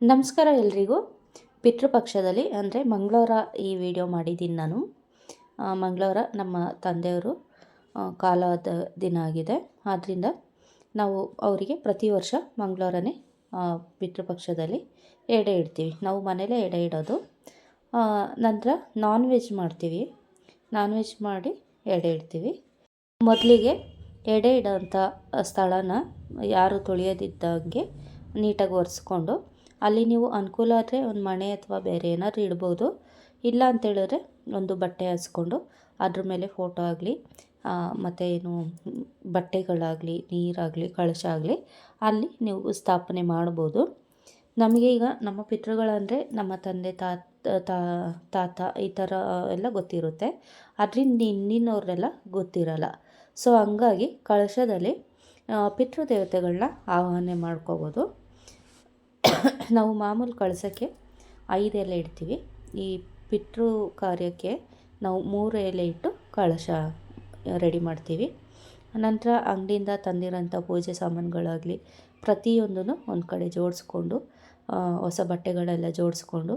ನಮಸ್ಕಾರ ಎಲ್ರಿಗೂ. ಪಿತೃಪಕ್ಷದಲ್ಲಿ ಅಂದರೆ ಮಂಗಳವಾರ ಈ ವಿಡಿಯೋ ಮಾಡಿದ್ದೀನಿ ನಾನು. ಮಂಗಳವಾರ ನಮ್ಮ ತಂದೆಯವರು ಕಾಲದ ದಿನ ಆಗಿದೆ. ಆದ್ದರಿಂದ ನಾವು ಅವರಿಗೆ ಪ್ರತಿ ವರ್ಷ ಮಂಗಳವಾರನೇ ಪಿತೃಪಕ್ಷದಲ್ಲಿ ಎಡೆ ಇಡ್ತೀವಿ. ನಾವು ಮನೇಲೇ ಎಡೆ ಇಡೋದು. ನಂತರ ನಾನ್ ವೆಜ್ ಮಾಡ್ತೀವಿ. ನಾನ್ ವೆಜ್ ಮಾಡಿ ಎಡೆ ಇಡ್ತೀವಿ. ಮೊದಲಿಗೆ ಎಡೆ ಇಡೋಂಥ ಸ್ಥಳನ ಯಾರು ತೊಳೆಯೋದಿದ್ದಂಗೆ ನೀಟಾಗಿ ಒರೆಸ್ಕೊಂಡು ಅಲ್ಲಿ ನೀವು ಅನುಕೂಲ ಆದರೆ ಒಂದು ಮಣೆ ಅಥವಾ ಬೇರೆ ಏನಾದ್ರು ಇಡ್ಬೋದು. ಇಲ್ಲ ಅಂತೇಳಿದ್ರೆ ಒಂದು ಬಟ್ಟೆ ಹಾಸ್ಕೊಂಡು ಅದ್ರ ಮೇಲೆ ಫೋಟೋ ಆಗಲಿ ಮತ್ತು ಏನು, ಬಟ್ಟೆಗಳಾಗಲಿ, ನೀರಾಗಲಿ ಕಳಶ ಆಗಲಿ ಅಲ್ಲಿ ನೀವು ಸ್ಥಾಪನೆ ಮಾಡ್ಬೋದು. ನಮಗೆ ಈಗ ನಮ್ಮ ಪಿತೃಗಳಂದರೆ ನಮ್ಮ ತಂದೆ, ತಾತ ತಾತ ಈ ಥರ ಎಲ್ಲ ಗೊತ್ತಿರುತ್ತೆ. ಅದರಿಂದ ಹಿಂದಿನವ್ರೆಲ್ಲ ಗೊತ್ತಿರಲ್ಲ. ಸೊ ಹಂಗಾಗಿ ಕಳಶದಲ್ಲಿ ಪಿತೃದೇವತೆಗಳನ್ನ ಆವಾಹನೆ ಮಾಡ್ಕೋಬೋದು. ನಾವು ಮಾಮೂಲು ಕಳಸಕ್ಕೆ ಐದು ಎಲೆ ಇಡ್ತೀವಿ. ಈ ಪಿತೃ ಕಾರ್ಯಕ್ಕೆ ನಾವು ಮೂರು ಎಲೆ ಇಟ್ಟು ಕಳಶ ರೆಡಿ ಮಾಡ್ತೀವಿ. ನಂತರ ಅಂಗಡಿಯಿಂದ ತಂದಿರೋಂಥ ಪೂಜೆ ಸಾಮಾನುಗಳಾಗಲಿ ಪ್ರತಿಯೊಂದೂ ಒಂದು ಕಡೆ ಜೋಡಿಸ್ಕೊಂಡು ಹೊಸ ಬಟ್ಟೆಗಳೆಲ್ಲ ಜೋಡಿಸ್ಕೊಂಡು,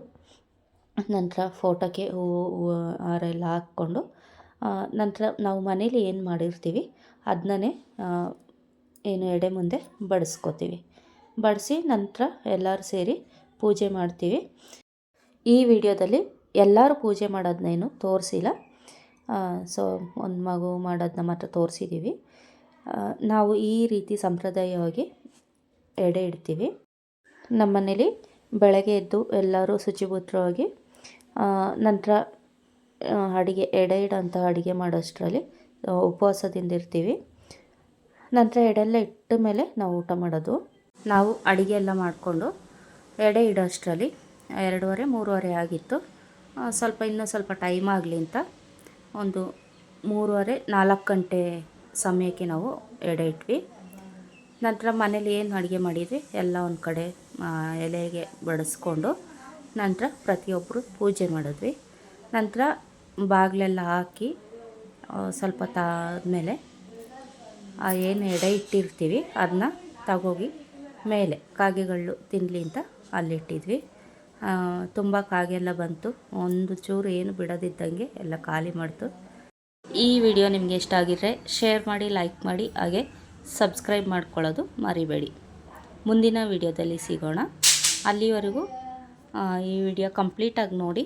ನಂತರ ಫೋಟೋಕ್ಕೆ ಹೂವು ಹೂವು ಹಾರ ಎಲ್ಲ ಹಾಕ್ಕೊಂಡು ನಂತರ ನಾವು ಮನೇಲಿ ಏನು ಮಾಡಿರ್ತೀವಿ, ಅದನ್ನೇ ಏನು ಎಡೆ ಮುಂದೆ ಬಡಿಸ್ಕೋತೀವಿ. ಬಡಿಸಿ ನಂತರ ಎಲ್ಲರೂ ಸೇರಿ ಪೂಜೆ ಮಾಡ್ತೀವಿ. ಈ ವಿಡಿಯೋದಲ್ಲಿ ಎಲ್ಲರೂ ಪೂಜೆ ಮಾಡೋದನ್ನೇನು ತೋರಿಸಿಲ್ಲ. ಸೊ, ಒಂದು ಮಗು ಮಾಡೋದನ್ನ ಮಾತ್ರ ತೋರಿಸಿದ್ದೀವಿ ನಾವು ಈ ರೀತಿ ಸಂಪ್ರದಾಯವಾಗಿ ಎಡೆ ಇಡ್ತೀವಿ. ನಮ್ಮ ಮನೇಲಿ ಬೆಳಗ್ಗೆ ಎದ್ದು ಎಲ್ಲರೂ ಶುಚಿಪುತ್ರವಾಗಿ ನಂತರ ಅಡುಗೆ, ಎಡೆ ಇಡೋಂಥ ಅಡುಗೆ ಮಾಡೋಷ್ಟರಲ್ಲಿ ಉಪವಾಸದಿಂದ ಇರ್ತೀವಿ. ನಂತರ ಎಡೆಲ್ಲ ಇಟ್ಟ ಮೇಲೆ ನಾವು ಊಟ ಮಾಡೋದು. ನಾವು ಅಡುಗೆ ಎಲ್ಲ ಮಾಡಿಕೊಂಡು ಎಡೆ ಇಡೋಷ್ಟರಲ್ಲಿ ಎರಡೂವರೆ, ಮೂರುವರೆ ಆಗಿತ್ತು. ಸ್ವಲ್ಪ ಇನ್ನೂ ಸ್ವಲ್ಪ ಟೈಮ್ ಆಗಲಿ ಅಂತ ಒಂದು ಮೂರುವರೆ, ನಾಲ್ಕು ಗಂಟೆ ಸಮಯಕ್ಕೆ ನಾವು ಎಡೆ ಇಟ್ವಿ. ನಂತರ ಮನೇಲಿ ಏನು ಅಡುಗೆ ಮಾಡಿದ್ವಿ? ಎಲ್ಲ ಒಂದು ಕಡೆ ಎಲೆಗೆ ಬಡಿಸ್ಕೊಂಡು ನಂತರ ಪ್ರತಿಯೊಬ್ಬರು ಪೂಜೆ ಮಾಡಿದ್ವಿ. ನಂತರ ಬಾಗಿಲೆಲ್ಲ ಹಾಕಿ ಸ್ವಲ್ಪ ತಾದ್ಮೇಲೆ ಏನು ಎಡೆ ಇಟ್ಟಿರ್ತೀವಿ, ಅದನ್ನ ತಗೋಗಿ ಮೇಲೆ ಕಾಗೆಗಳು ತಿನ್ನಲಿ ಅಂತ ಅಲ್ಲಿಟ್ಟಿದ್ವಿ. ತುಂಬ ಕಾಗೆ ಎಲ್ಲ ಬಂತು. ಒಂದು ಚೂರು ಏನು ಬಿಡೋದಿದ್ದಂಗೆ ಎಲ್ಲ ಖಾಲಿ ಮಾಡ್ತು. ಈ ವಿಡಿಯೋ ನಿಮಗೆ ಇಷ್ಟ ಆಗಿದ್ರೆ ಶೇರ್ ಮಾಡಿ, ಲೈಕ್ ಮಾಡಿ, ಹಾಗೆ ಸಬ್ಸ್ಕ್ರೈಬ್ ಮಾಡ್ಕೊಳ್ಳೋದು ಮರಿಬೇಡಿ. ಮುಂದಿನ ವಿಡಿಯೋದಲ್ಲಿ ಸಿಗೋಣ. ಅಲ್ಲಿವರೆಗೂ ಈ ವಿಡಿಯೋ ಕಂಪ್ಲೀಟಾಗಿ ನೋಡಿ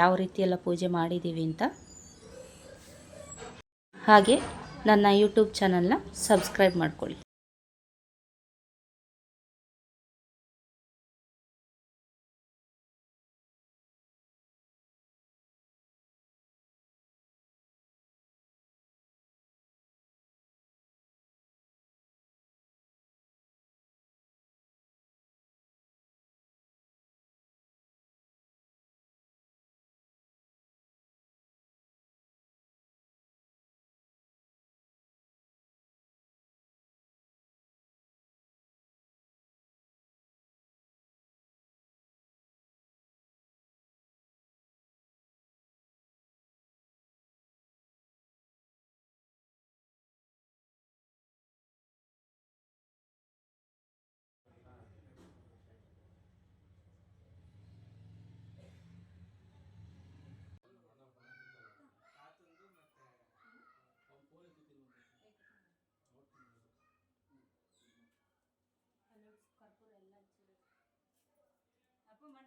ಯಾವ ರೀತಿ ಎಲ್ಲ ಪೂಜೆ ಮಾಡಿದ್ದೀವಿ ಅಂತ. ಹಾಗೆ ನನ್ನ ಯೂಟ್ಯೂಬ್ ಚಾನಲ್ನ ಸಬ್ಸ್ಕ್ರೈಬ್ ಮಾಡ್ಕೊಳ್ಳಿ.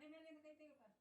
ಅಪ್ಪ ಮಂಡೆ ಮೇಲೆ ಕೈ ತೆಗಪ್ಪ